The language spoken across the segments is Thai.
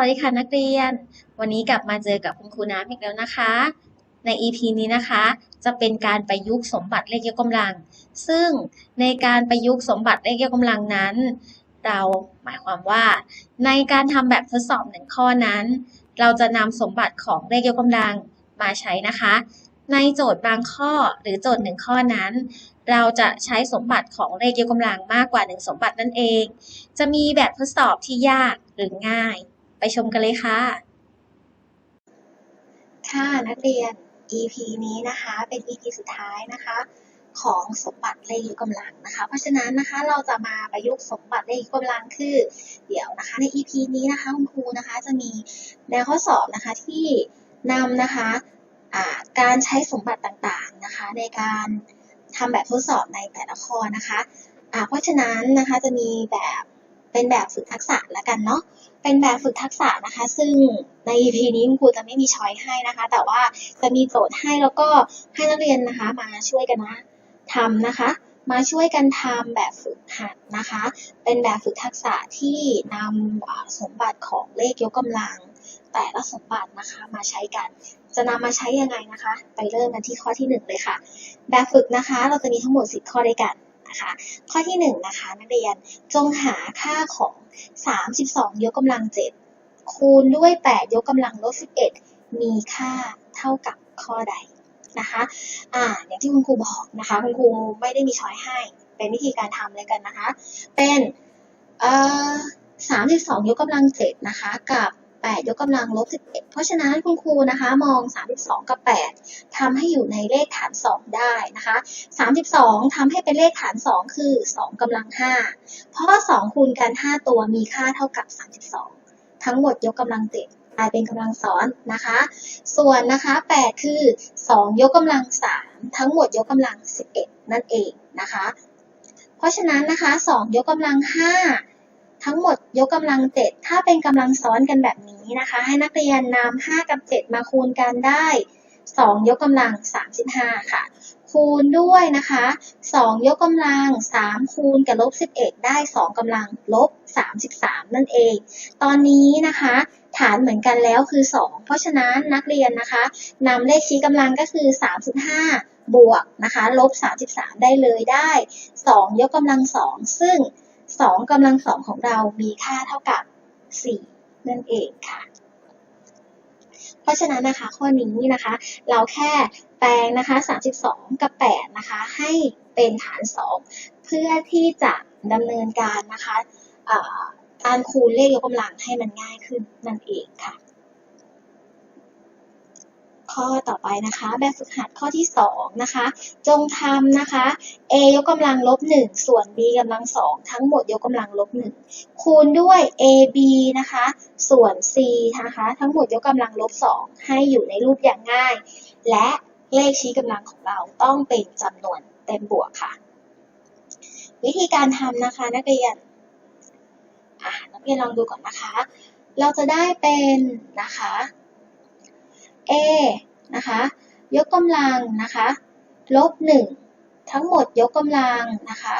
วัสดีค่ะนักเรียน วันนี้กลับมาเจอกับคุณครูน้ำอีกแล้วนะคะ ใน EP นี้นะคะ จะเป็นการประยุกต์สมบัติเลขยกกำลัง ซึ่งในการประยุกต์สมบัติเลขยกกำลังนั้น เราหมายความว่า ในการทำแบบทดสอบหนึ่งข้อนั้น เราจะนำสมบัติของเลขยกกำลังมาใช้นะคะ ในโจทย์บางข้อหรือโจทย์หนึ่งข้อนั้น เราจะใช้สมบัติของเลขยกกำลังมากกว่าหนึ่งสมบัตินั่นเอง จะมีแบบทดสอบที่ยากหรือง่าย ไปชมกันเลยค่ะ ค่ะนักเรียน EP นี้นะคะเป็น EP สุดท้ายนะคะ ของสมบัติเลขยกกำลังนะคะ เพราะฉะนั้นนะคะเราจะมาประยุกต์สมบัติเลขยกกำลังคือเดี๋ยวนะคะ ใน EP นี้นะคะคุณครูนะคะจะมีแนวข้อสอบนะคะที่นำนะคะการใช้สมบัติต่างๆนะคะ ในการทำแบบทดสอบในแต่ละข้อนะคะอ่าเพราะฉะนั้นนะคะจะมีแบบ เป็นแบบฝึกทักษะและกันเนาะเป็นแบบฝึกทักษะนะคะ ซึ่งใน EP นี้คุณครูจะไม่มีช้อยให้นะคะ แต่ว่าจะมีโจทย์ให้แล้วก็ให้นักเรียนนะคะ มาช่วยกันนะทำนะคะ มาช่วยกันทำแบบฝึกหัดนะคะ เป็นแบบฝึกทักษะที่นำสมบัติของเลขยกกำลัง แต่ละสมบัตินะคะมาใช้กัน จะนำมาใช้ยังไงนะคะ ไปเริ่มกันที่ข้อที่หนึ่งเลยค่ะ แบบฝึกนะคะ เราจะมีทั้งหมด10ข้อด้วยกัน นะคะ ข้อที่หนึ่งนะคะนักเรียนจงหาค่าของ 32 ยกกำลัง 7 คูณด้วย 8 ยกกำลังลบ11 มีค่าเท่ากับข้อใดนะคะอ่าอย่างที่คุณครูบอกนะคะคุณครูไม่ได้มีช้อยให้ เป็นวิธีการทำเลยกันนะคะ เป็นเอ่อ32 ยกกำลัง 7 นะคะ กับ 8 ยกกำลังลบ 11 เพราะฉะนั้นคุณครูนะคะมอง 32 กับ 8ทำให้อยู่ในเลขฐาน 2 ได้นะคะ 32ทำให้เป็นเลขฐาน 2 คือ 2กำลัง 5 เพราะ 2 คูณกัน 5 ตัวมีค่าเท่ากับ 32 ทั้งหมดยกกำลังเจ็ดกลายเป็นกำลังซ้อนนะคะ ส่วนนะคะ 8 คือ 2 ยกกำลัง 3 ทั้งหมดยกกำลัง 11 นั่นเองนะคะ เพราะฉะนั้นนะคะ 2 ยกกำลัง 5 ทั้งหมดยกกำลัง 7 ถ้าเป็นกำลังซ้อนกันแบบนี้นะคะ ให้นักเรียนนำ5 กับ 7 มาคูณกันได้ 2 ยกกำลัง 35 ค่ะ คูณด้วยนะคะ 2 ยกกำลัง 3 คูณกับลบ 11 ได้ 2กำลังลบ 33 นั่นเอง ตอนนี้นะคะ ฐานเหมือนกันแล้วคือ 2 เพราะฉะนั้นนักเรียนนะคะนำเลขชี้กำลังก็คือ 35 บวกนะคะลบ 33 ได้เลยได้ 2 ยกกำลัง 2 ซึ่ง 2กำลังสองของเรามีค่าเท่ากับ 4 นั่นเองค่ะ เพราะฉะนั้นนะคะข้อนี้นะคะ เราแค่แปลงนะคะ 32 กับ 8 นะคะ ให้เป็นฐาน 2 เพื่อที่จะดำเนินการนะคะการคูณเลขยกกำลังให้มันง่ายขึ้นนั่นเองค่ะ ข้อต่อไปนะคะ แบบฝึกหัดข้อที่ 2 นะคะ จงทำนะคะ a ยกกำลังลบ 1 ส่วน b กำลัง 2 ทั้งหมดยกกำลังลบ 1 คูณด้วย ab นะคะ ส่วน c นะคะ ทั้งหมดยกกำลังลบ 2 ให้อยู่ในรูปอย่างง่าย และเลขชี้กำลังของเราต้องเป็นจำนวนเต็มบวกค่ะ วิธีการทำนะคะนักเรียนนักเรียนลองดูก่อนนะคะ เราจะได้เป็นนะคะ a นะคะยกกำลังนะคะลบ1ทั้งหมดยกกำลังนะคะ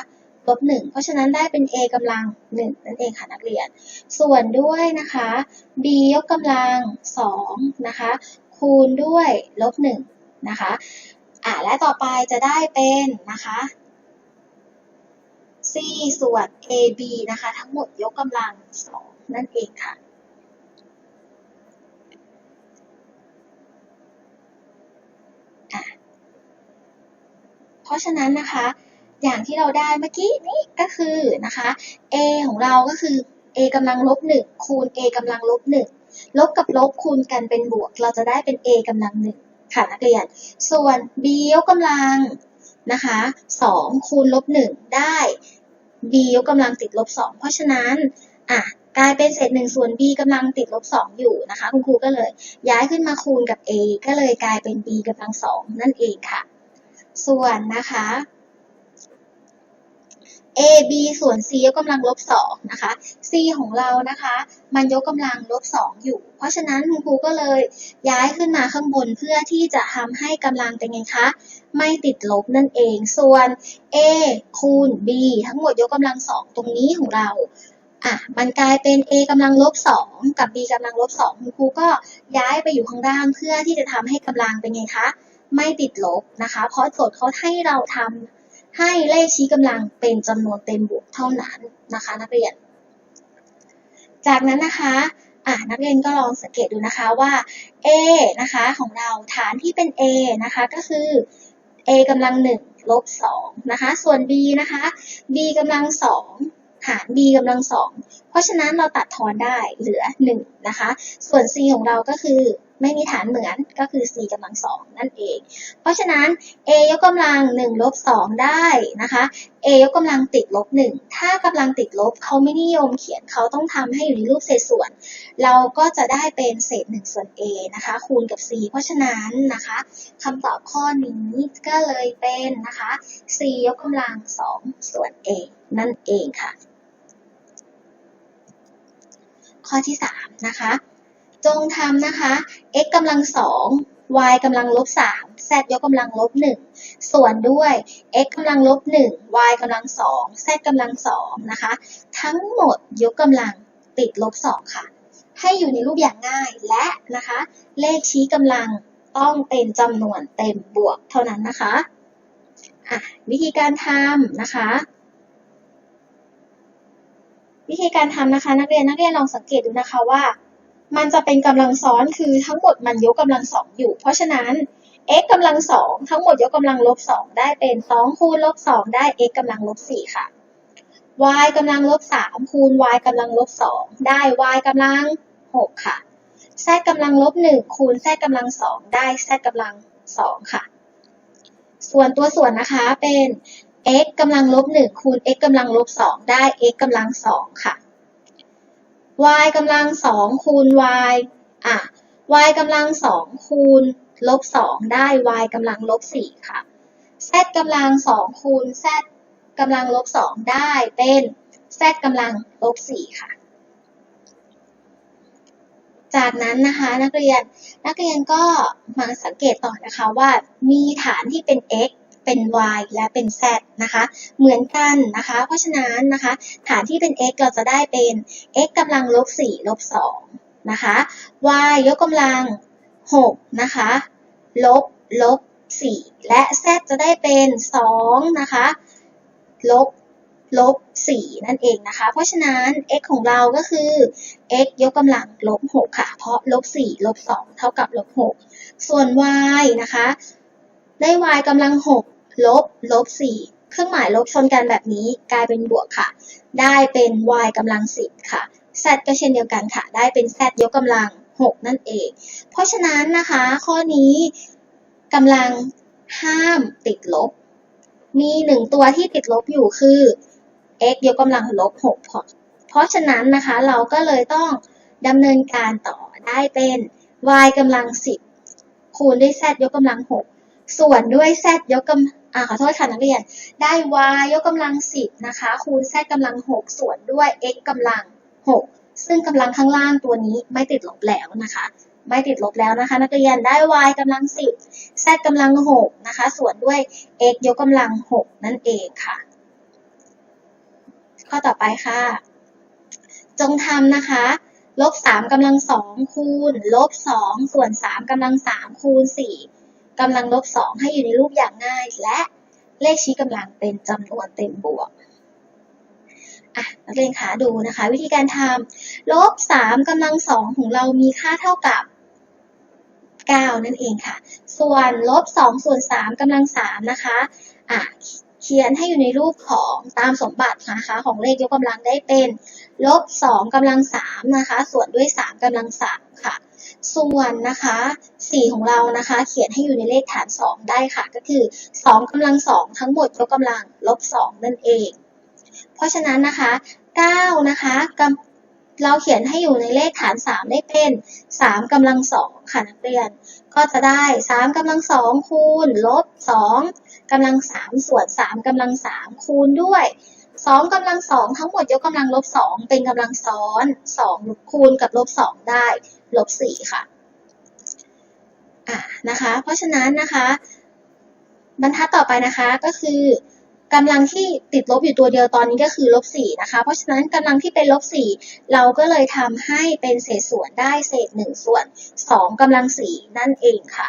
ลบ1เพราะฉะนั้นได้เป็น a กำลัง 1 นั่นเองค่ะนักเรียน ส่วนด้วยนะคะ b ยกกำลัง2นะคะคูณด้วยลบ1นะคะอะและต่อไปจะได้เป็นนะคะ c ส่วน ab นะคะ ทั้งหมดยกกำลัง 2 นั่นเองค่ะ ราะฉะนั้นนะคะ อย่างที่เราได้เมื่อกี้นี้ก็คือนะคะ a ของเราก็คือ a กำลังลบ1คูณ a กำลังลบ1ลบกับลบคูณกันเป็นบวก เราจะได้เป็น a กำลัง1ค่ะนักเรียน ส่วน b ยกกำลังนะคะ2คูณลบ1ได้ b ยกกำลังติดลบ2เพราะฉะนั้นอะกลายเป็นเศษ1ส่วน b กำลังติดลบ2อยู่นะคะ คุณครูก็เลยย้ายขึ้นมาคูณกับ a ก็เลยกลายเป็น b กำลัง2นั่นเองค่ะ ส่วนนะคะ a b ส่วน c ยกกำลังลบ2นะคะ c ของเรานะคะ มันยกกำลังลบ2อยู่ เพราะฉะนั้นคุณครูก็เลยย้ายขึ้นมาข้างบนเพื่อที่จะทำให้กำลังเป็นไงคะ ไม่ติดลบนั่นเอง ส่วน a คูณ b ทั้งหมดยกกำลัง2ตรงนี้ของเราอะมันกลายเป็น a กำลังลบสองกับ b กำลังลบสองคุณครูก็ย้ายไปอยู่ข้างล่างเพื่อที่จะทำให้กำลังเป็นไงคะ ไม่ติดลบนะคะ เพราะโจทย์เขาให้เราทำให้เลขชี้กำลังเป็นจำนวนเต็มบวกเท่านั้นนะคะ นักเรียน จากนั้นนะคะอะนักเรียนก็ลองสังเกตดูนะคะว่า a นะคะของเราฐานที่เป็น a นะคะก็คือ a กำลังหนึ่งลบสองนะคะ ส่วน b นะคะ b กำลังสองหาร b กำลังสองเพราะฉะนั้นเราตัดทอนได้เหลือหนึ่งนะคะ ส่วน c ของเราก็คือ ไม่มีฐานเหมือนก็คือ c กำลังสองนั่นเอง เพราะฉะนั้น a ยกกำลังหนึ่งลบสองได้นะคะ a ยกกำลังติดลบหนึ่งถ้ากำลังติดลบเขาไม่นิยมเขียนเขาต้องทำให้อยู่ในรูปเศษส่วน เราก็จะได้เป็นเศษ1ส่วน a นะคะคูณกับ c เพราะฉะนั้นนะคะคำตอบข้อนี้ก็เลยเป็นนะคะ c ยกกำลัง2ส่วน a นั่นเองค่ะ ข้อที่3นะคะ จงทำนะคะ x กำลัง2 y กำลังลบ3 z ยกกำลังลบ1ส่วนด้วย x กำลังลบ1 y กำลัง2 z กำลัง2นะคะ ทั้งหมดยกกำลังติดลบ2ค่ะ ให้อยู่ในรูปอย่างง่ายและนะคะ เลขชี้กำลังต้องเป็นจำนวนเต็มบวกเท่านั้นนะคะอะวิธีการทำนะคะ วิธีการทำนะคะ นักเรียนนักเรียนลองสังเกตดูนะคะว่า มันจะเป็นกำลังซ้อนคือทั้งหมดมันยกกำลังสองอยู่ เพราะฉะนั้น x กำลังสองทั้งหมดยกกำลังลบสองได้เป็นสองคูณลบสองได้ x กำลังลบสี่ค่ะ y กำลังลบสามคูณ y กำลังลบสองได้ y กำลังหกค่ะ z กำลังลบหนึ่งคูณ z กำลังสองได้ z กำลังสองค่ะ ส่วนตัวส่วนนะคะเป็น x กำลังลบหนึ่งคูณ x กำลังลบสองได้ x กำลังสองค่ะ y กำลังสองคูณ y อะ y กำลังสองคูณลบสองได้ y กำลังลบสี่ค่ะ z กำลังสองคูณ z กำลังลบสองได้เป็น z กำลังลบสี่ค่ะ จากนั้นนะคะนักเรียนนักเรียนก็มาสังเกตต่อนะคะว่ามีฐานที่เป็น x เป็น y และเป็น z นะคะ เหมือนกันนะคะ เพราะฉะนั้นนะคะฐานที่เป็น x เราจะได้เป็น x กำลังลบ4ลบ2นะคะ y ยกกำลัง6นะคะลบลบ4และ z จะได้เป็น2นะคะลบลบ4นั่นเองนะคะ เพราะฉะนั้น x ของเราก็คือ x ยกกำลังลบ6ค่ะ เพราะลบ4ลบ2เท่ากับลบ6ส่วน y นะคะ ได้ y กำลัง 6 ลบ ลบ 4 เครื่องหมายลบชนกันแบบนี้กลายเป็นบวกค่ะ ได้เป็น y กำลัง 10 ค่ะ z ก็เช่นเดียวกันค่ะ ได้เป็น z ยกกำลัง 6 นั่นเอง เพราะฉะนั้นนะคะ ข้อนี้กำลังห้ามติดลบ มีหนึ่งตัวที่ติดลบอยู่คือ x ยกกำลังลบ6เพราะเพราะฉะนั้นนะคะเราก็เลยต้องดำเนินการต่อได้เป็น y กำลัง 10 คูณด้วย z ยกกำลัง6 ส่วนด้วย z ยกกำอ่าขอโทษค่ะนักเรียน ได้ y ยกกำลัง 10 นะคะ คูณ z กำลัง 6 ส่วนด้วย x กำลัง 6 ซึ่งกำลังข้างล่างตัวนี้ไม่ติดลบแล้วนะคะ ไม่ติดลบแล้วนะคะ นักเรียนได้ y กำลัง 10 z กำลัง 6 นะคะ ส่วนด้วย x ยกกำลัง 6 นั่นเองค่ะ ข้อต่อไปค่ะ จงทำนะคะลบ3กำลัง 2 คูณลบ 2 ส่วน 3กำลัง 3 คูณ 4 กำลังลบ2ให้อยู่ในรูปอย่างง่าย และเลขชี้กำลังเป็นจำนวนเต็มบวกอะนักเรียนคะดูนะคะ วิธีการทำลบ3กำลัง2ของเรามีค่าเท่ากับ 9 นั่นเองค่ะ ส่วนลบ2ส่วน3กำลัง3นะคะ อะ เขียนให้อยู่ในรูปของตามสมบัตินะคะของเลขยกกำลังได้เป็นลบ2กำลัง3นะคะ ส่วนด้วย3กำลัง3ค่ะ ส่วนนะคะ4ของเรานะคะ เขียนให้อยู่ในเลขฐาน2ได้ค่ะ ก็คือ2กำลัง2ทั้งหมดยกกำลังลบ2นั่นเอง เพราะฉะนั้นนะคะ9นะคะกำ เราเขียนให้อยู่ในเลขฐาน 3 ได้เป็น 3กำลัง2ค่ะนักเรียน ก็จะได้ 3กำลัง2คูณลบ2กำลัง3ส่วน 3กำลัง3คูณด้วย2กำลัง2ทั้งหมดยกกำลังลบ2เป็นกำลังซ้อน 2 คูณกับลบ2ได้ลบ4ค่ะอะนะคะ เพราะฉะนั้นนะคะ บรรทัดต่อไปนะคะก็คือ กำลังที่ติดลบอยู่ตัวเดียวตอนนี้ก็คือลบสี่นะคะ เพราะฉะนั้นกำลังที่เป็นลบสี่เราก็เลยทำให้เป็นเศษส่วนได้เศษหนึ่งส่วนสองกำลังสี่นั่นเองค่ะ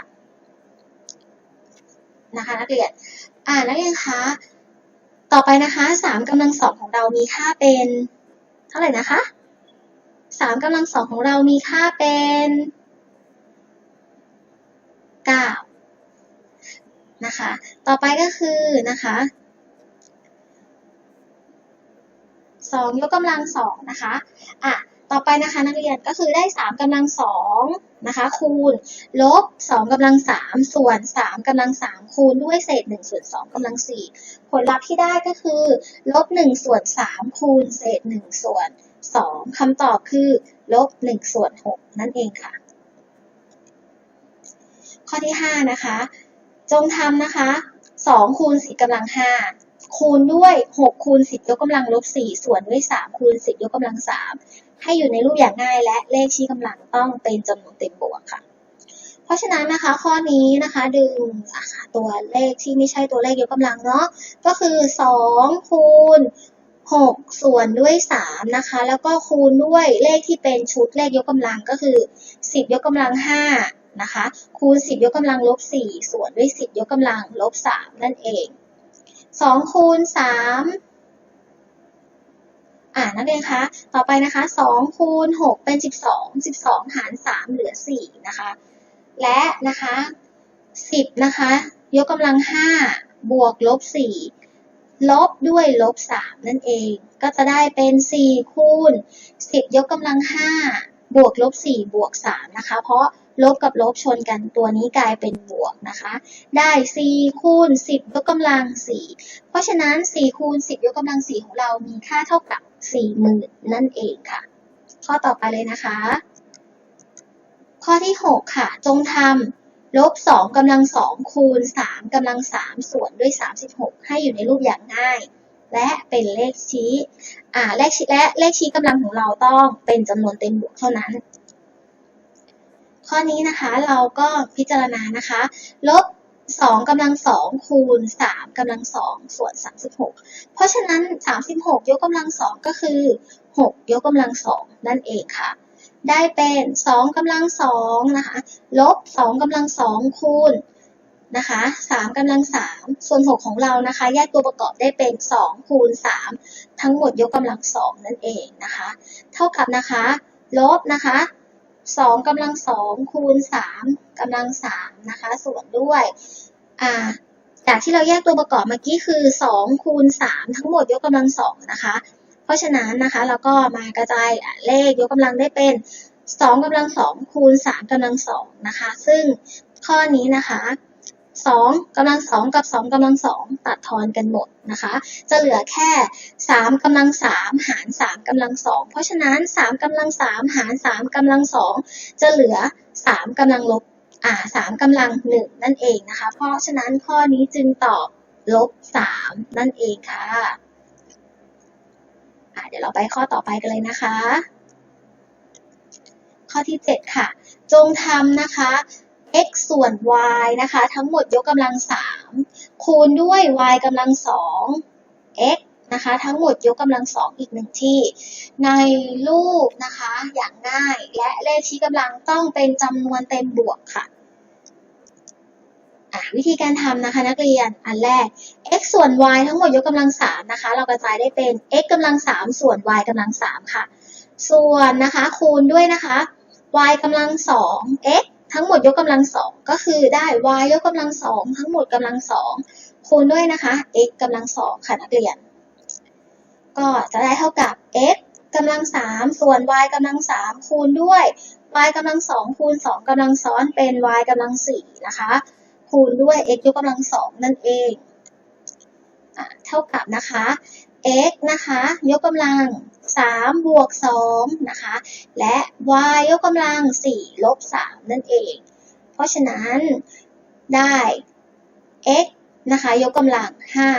นะคะนักเรียนอ่านักเรียนคะต่อไปนะคะสามกำลังสองของเรามีค่าเป็นเท่าไหร่นะคะสามกำลังสองของเรามีค่าเป็นเก้านะคะ ต่อไปก็คือนะคะ สองยกกำลังสองนะคะอะต่อไปนะคะนักเรียนก็คือได้สามกำลังสองนะคะคูณลบสองกำลังสามส่วนสามกำลังสามคูณด้วยเศษหนึ่งส่วนสองกำลังสี่ผลลัพธ์ที่ได้ก็คือลบหนึ่งส่วนสามคูณเศษหนึ่งส่วนสองคำตอบคือลบหนึ่งส่วนหกนั่นเองค่ะ ข้อที่ห้านะคะ จงทำนะคะสองคูณสี่กำลังห้า คูณด้วยหกคูณสิบยกกำลังลบสี่ส่วนด้วยสามคูณสิบยกกำลังสามให้อยู่ในรูปอย่างง่าย และเลขชี้กำลังต้องเป็นจำนวนเต็มบวกค่ะ เพราะฉะนั้นนะคะข้อนี้นะคะดึงตัวเลขที่ไม่ใช่ตัวเลขยกกำลังเนาะก็คือสองคูณหกส่วนด้วยสามนะคะ แล้วก็คูณด้วยเลขที่เป็นชุดเลขยกกำลังก็คือสิบยกกำลังห้านะคะ คูณสิบยกกำลังลบสี่ส่วนด้วยสิบยกกำลังลบสามนั่นเอง สองคูณสามอ่านักเรียนคะ ต่อไปนะคะสองคูณหกเป็นสิบสองสิบสองหารสามเหลือสี่นะคะ และนะคะสิบนะคะ ยกกำลังห้าบวกลบสี่ลบด้วยลบสามนั่นเอง ก็จะได้เป็นสี่คูณสิบยกกำลังห้า บวกลบสี่บวกสามนะคะ เพราะลบกับลบชนกันตัวนี้กลายเป็นบวกนะคะ ได้สี่คูณสิบยกกำลังสี่เพราะฉะนั้นสี่คูณสิบยกกำลังสี่ของเรามีค่าเท่ากับสี่หมื่นนั่นเองค่ะ ข้อต่อไปเลยนะคะ ข้อที่ 6 ค่ะ จงทำลบ 2กำลัง 2 คูณ 3กำลัง 3 ส่วนด้วย 36 ให้อยู่ในรูปอย่างง่าย และเป็นเลขชี้อ่าเลขชี้และเลขชี้กำลังของเราต้องเป็นจำนวนเต็มบวกเท่านั้น ข้อนี้นะคะเราก็พิจารณานะคะ ลบ2กำลัง2คูณ3กำลัง2ส่วน 36 เพราะฉะนั้น 36 ยกกำลัง 2 ก็คือ 6 ยกกำลัง 2 นั่นเองค่ะ ได้เป็น 2กำลัง2นะคะ ลบ 2กำลัง2คูณ นะคะ3กำลัง 3 ส่วน 6 ของเรานะคะ แยกตัวประกอบได้เป็น2คูณ3ทั้งหมดยกกำลัง 2 นั่นเองนะคะ เท่ากับนะคะ ลบนะคะ2กำลัง 2 คูณ3กำลัง 3 นะคะ ส่วนด้วยอ่าจากที่เราแยกตัวประกอบเมื่อกี้คือ2คูณ3ทั้งหมดยกกำลัง 2 นะคะ เพราะฉะนั้นนะคะเราก็มากระจายเลขยกกำลังได้เป็น2กำลัง2คูณ3กำลัง2นะคะ ซึ่งข้อนี้นะคะ 2กำลัง2กับ 2กำลัง2ตัดทอนกันหมดนะคะ จะเหลือแค่ 3กำลัง3หาร3กำลัง2เพราะฉะนั้น 3กำลัง3หาร3กำลัง2จะเหลือ 3กำลังลบอ่า3กำลัง1นั่นเองนะคะ เพราะฉะนั้นข้อนี้จึงตอบลบ3นั่นเองค่ะะเดี๋ยวเราไปข้อต่อไปกันเลยนะคะ ข้อที่ 7 ค่ะ จงทำนะคะ x ส่วน y นะคะ ทั้งหมดยกกำลัง3คูณด้วย y กำลัง2 x นะคะ ทั้งหมดยกกำลัง2อีกหนึ่งที่ ในรูปนะคะ อย่างง่ายและเลขชี้กำลังต้องเป็นจำนวนเต็มบวกค่ะอะวิธีการทำนะคะนักเรียนอันแรก x ส่วน y ทั้งหมดยกกำลังสามนะคะ เรากระจายได้เป็น x กำลังสามส่วน y กำลังสามค่ะ ส่วนนะคะคูณด้วยนะคะ y กำลังสอง x ทั้งหมดยกกำลังสองก็คือได้ y ยกกำลังสองทั้งหมดกำลังสองคูณด้วยนะคะ x กำลังสองค่ะนักเรียน ก็จะได้เท่ากับ x กำลังสามส่วน y กำลังสามคูณด้วย y กำลังสองคูณสองกำลังซ้อนเป็น y กำลังสี่นะคะ คูณด้วย x ยกกำลังสองนั่นเองเท่ากับนะคะ x นะคะ ยกกำลัง 3 บวก 2 นะคะ และ y ยกกำลัง 4 ลบ 3 นั่นเอง เพราะฉะนั้นได้ x นะคะ ยกกำลัง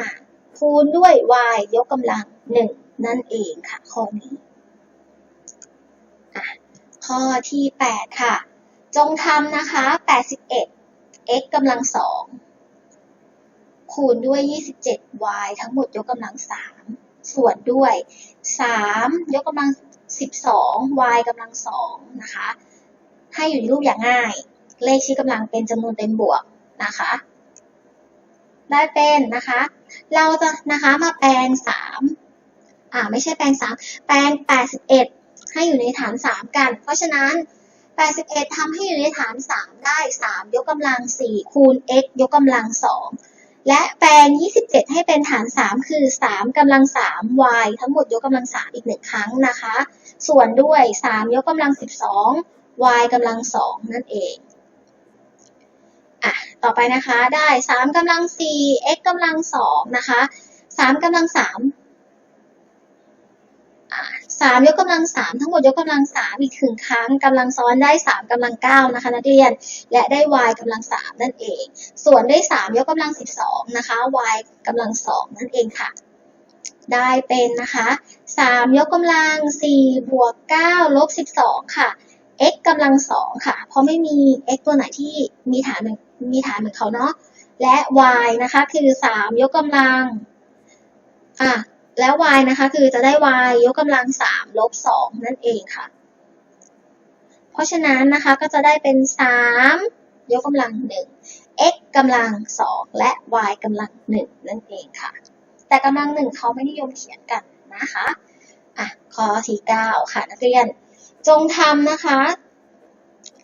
5 คูณด้วย y ยกกำลัง 1 นั่นเองค่ะ ข้อนี้ข้อที่ 8 ค่ะ จงทำนะคะ 81 x กำลัง 2 คูณด้วย 27y ทั้งหมดยกกำลัง 3 ส่วนด้วย 3 ยกกำลัง 12 y กำลัง 2 นะคะ ให้อยู่ในรูปอย่างง่าย เลขชี้กำลังเป็นจำนวนเต็มบวกนะคะ ได้เป็นนะคะ เราจะนะคะมาแปลง 3 อ่าไม่ใช่แปลง 3 แปลง 81 ให้อยู่ในฐาน 3 กัน เพราะฉะนั้น81ทำให้อยู่ในฐาน 3 ได้ 3 ยกกำลัง 4 คูณ x ยกกำลัง 2 และแปลง 27 ให้เป็นฐาน 3 คือ 3กำลัง 3 y ทั้งหมดยกกำลัง 3 อีกหนึ่งครั้งนะคะ ส่วนด้วย 3 ยกกำลัง 12 y กำลัง 2 นั่นเองอะต่อไปนะคะได้ 3กำลัง 4 x กำลัง 2 นะคะ 3กำลัง 3 สามยกกำลังสามทั้งหมดยกกำลังสามอีกถึงครั้งกำลังซ้อนได้สามกำลังเก้านะคะนักเรียน และได้ y กำลังสามนั่นเอง ส่วนได้สามยกกำลังสิบสองนะคะ y กำลังสองนั่นเองค่ะ ได้เป็นนะคะสามยกกำลังสี่บวกเก้าลบสิบสองค่ะ x กำลังสองค่ะ เพราะไม่มี x ตัวไหนที่มีฐานเหมือนมีฐานเหมือนเขาเนาะและ y นะคะคือสามยกกำลัง อะ แล้ว y นะคะ คือจะได้ y ยกกำลังสามลบสองนั่นเองค่ะ เพราะฉะนั้นนะคะก็จะได้เป็นสามยกกำลังหนึ่ง x กำลังสองและ y กำลังหนึ่งนั่นเองค่ะ แต่กำลังหนึ่งเขาไม่นิยมเขียนกันนะคะอะข้อที่เก้าค่ะ นักเรียน จงทำนะคะ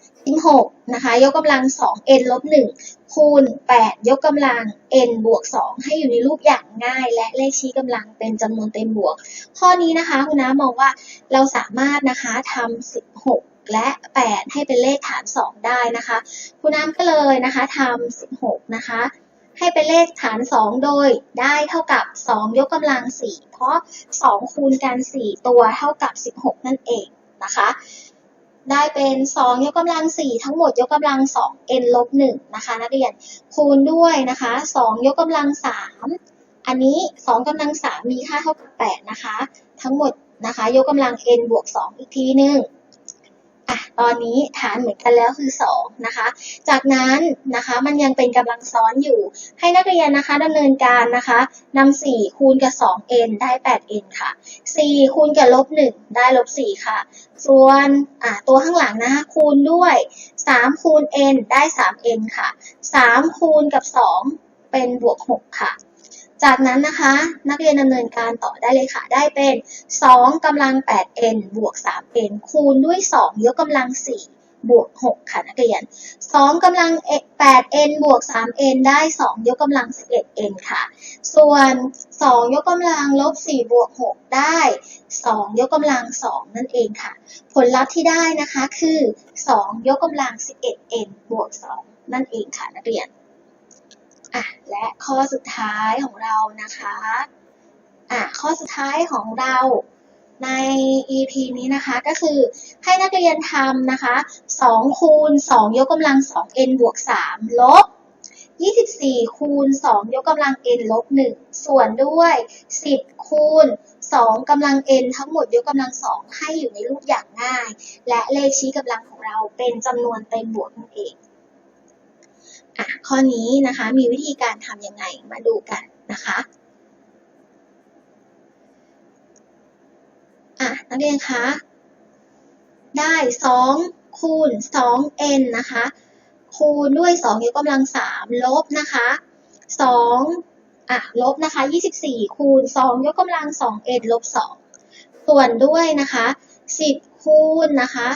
16นะคะ ยกกำลัง2 n ลบ1 คูณ 8 ยกกำลัง n บวก 2 ให้อยู่ในรูปอย่างง่าย และเลขชี้กำลังเป็นจำนวนเต็มบวก ข้อนี้นะคะคุณน้ามองว่าเราสามารถนะคะทำ16 และ 8 ให้เป็นเลขฐาน 2 ได้นะคะ คุณน้ำก็เลยนะคะทำ16 นะคะ ให้เป็นเลขฐาน 2 โดยได้เท่ากับ 2 ยกกำลัง 4 เพราะ 2 คูณกัน 4 ตัวเท่ากับ 16 นั่นเองนะคะ ได้เป็น 2 ยกกำลัง 4 ทั้งหมดยกกำลัง 2 n ลบ1นะคะนักเรียนคูณด้วยนะคะ 2 ยกกำลัง 3 อันนี้ 2กำลัง 3 มีค่าเท่ากับ 8 นะคะ ทั้งหมดนะคะ ยกกำลัง n บวก 2 อีกทีหนึ่ง ตอนนี้ฐานเหมือนกันแล้วคือ2นะคะ จากนั้นนะคะมันยังเป็นกำลังซ้อนอยู่ ให้นักเรียนนะคะดำเนินการนะคะนำ4คูณกับ 2n ได้ 8n ค่ะ 4 คูณกับลบ1ได้ลบ4ค่ะ ส่วนตัวข้างหลังนะคะคูณด้วย 3 คูณ n ได้ 3n ค่ะ 3 คูณกับ 2 เป็นบวก 6 ค่ะ จากนั้นนะคะนักเรียนดำเนินการต่อได้เลยค่ะ ได้เป็น 2กำลัง 8n บวก 3n คูณด้วย 2 ยกกำลัง 4 บวก 6 ค่ะนักเรียน 2กำลัง 8n บวก 3n ได้ 2 ยกกำลัง 11n ค่ะ ส่วน 2 ยกกำลังลบ 4 บวก 6 ได้ 2 ยกกำลัง 2 นั่นเองค่ะ ผลลัพธ์ที่ได้นะคะคือ 2 ยกกำลัง 11n บวก 2 นั่นเองค่ะนักเรียน อะและข้อสุดท้ายของเรานะคะอะข้อสุดท้ายของเราใน EP นี้นะคะก็คือให้นักเรียนทำนะคะ2คูณ2ยกกำลัง 2n บวก3ลบ24 คูณ 2 ยกกำลัง n ลบ 1 ส่วนด้วย 10 คูณ 2กำลัง n ทั้งหมดยกกำลัง 2 ให้อยู่ในรูปอย่างง่าย และเลขชี้กำลังของเราเป็นจำนวนเต็มบวกนั่นเอง อะข้อนี้นะคะมีวิธีการทำยังไงมาดูกันนะคะอะนักเรียนคะได้2คูณ 2n นะคะคูณด้วย2ยกกำลัง3ลบนะคะ2อะลบนะคะ24 คูณ 2 ยกกำลัง 2n ลบ 2 ส่วนด้วยนะคะ 10 คูณนะคะ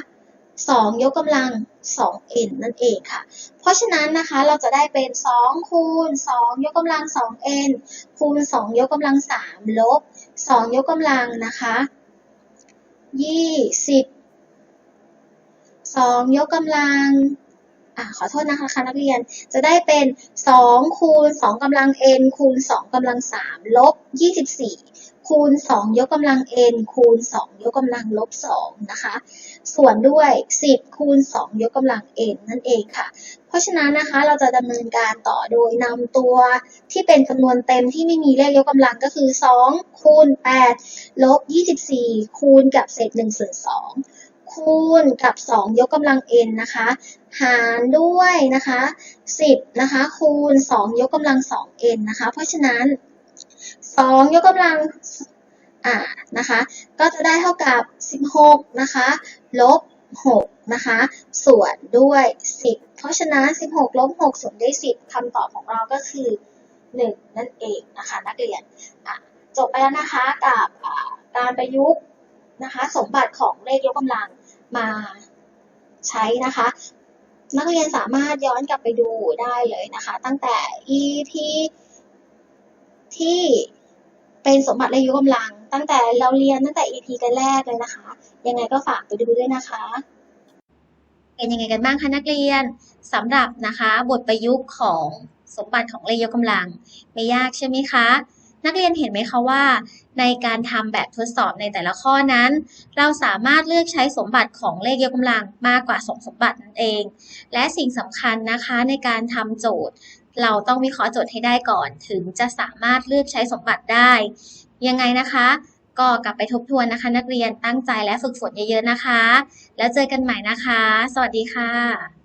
2 ยกกำลัง 2n นั่นเองค่ะ เพราะฉะนั้นนะคะเราจะได้เป็น 2 คูณ 2 ยกกำลัง 2n คูณ 2 ยกกำลัง 3 ลบ 2 ยกกำลังนะคะ20 2 ยกกำลัง อะขอโทษนะคะนักเรียนจะได้เป็น2คูณ2กำลัง n คูณ2กำลัง 3 ลบ 24 คูณ 2 ยกกำลัง n คูณ 2 ยกกำลังลบ2นะคะ ส่วนด้วย 10 คูณ 2 ยกกำลัง n นั่นเองค่ะ เพราะฉะนั้นนะคะเราจะดำเนินการต่อโดยนำตัวที่เป็นจำนวนเต็มที่ไม่มีเลขยกกำลังก็คือ 2 คูณ 8 ลบ 24 คูณกับเศษ1ส่วน2 คูณกับ 2 ยกกำลัง n นะคะ หารด้วยนะคะ 10 นะคะ คูณ 2 ยกกำลัง 2n นะคะ เพราะฉะนั้น 2 ยกกำลังอ่านะคะ ก็จะได้เท่ากับ 16 นะคะ ลบ 6 นะคะ ส่วนด้วย 10 เพราะฉะนั้น 16 ลบ 6 ส่วนด้วย 10คำตอบของเราก็คือ 1 นั่นเองนะคะนักเรียนอะจบไปแล้วนะคะกับการประยุกต์นะคะสมบัติของเลขยกกำลัง มาใช้นะคะ นักเรียนสามารถย้อนกลับไปดูได้เลยนะคะ ตั้งแต่ EP ที่เป็นสมบัติเลขยกกำลัง ตั้งแต่เราเรียนตั้งแต่ EP กันแรกเลยนะคะ ยังไงก็ฝากไปดูด้วยนะคะ เป็นยังไงกันบ้างคะนักเรียนสำหรับนะคะ บทประยุกต์ของสมบัติของเลขยกกำลัง ไม่ยากใช่ไหมคะ นักเรียนเห็นไหมคะว่า ในการทำแบบทดสอบในแต่ละข้อนั้น เราสามารถเลือกใช้สมบัติของเลขยกกำลังมากกว่าสองสมบัตินั่นเอง และสิ่งสำคัญนะคะในการทำโจทย์ เราต้องวิเคราะห์โจทย์ให้ได้ก่อน ถึงจะสามารถเลือกใช้สมบัติได้ ยังไงนะคะ ก็กลับไปทบทวนนะคะ นักเรียนตั้งใจและฝึกฝนเยอะๆนะคะ แล้วเจอกันใหม่นะคะ สวัสดีค่ะ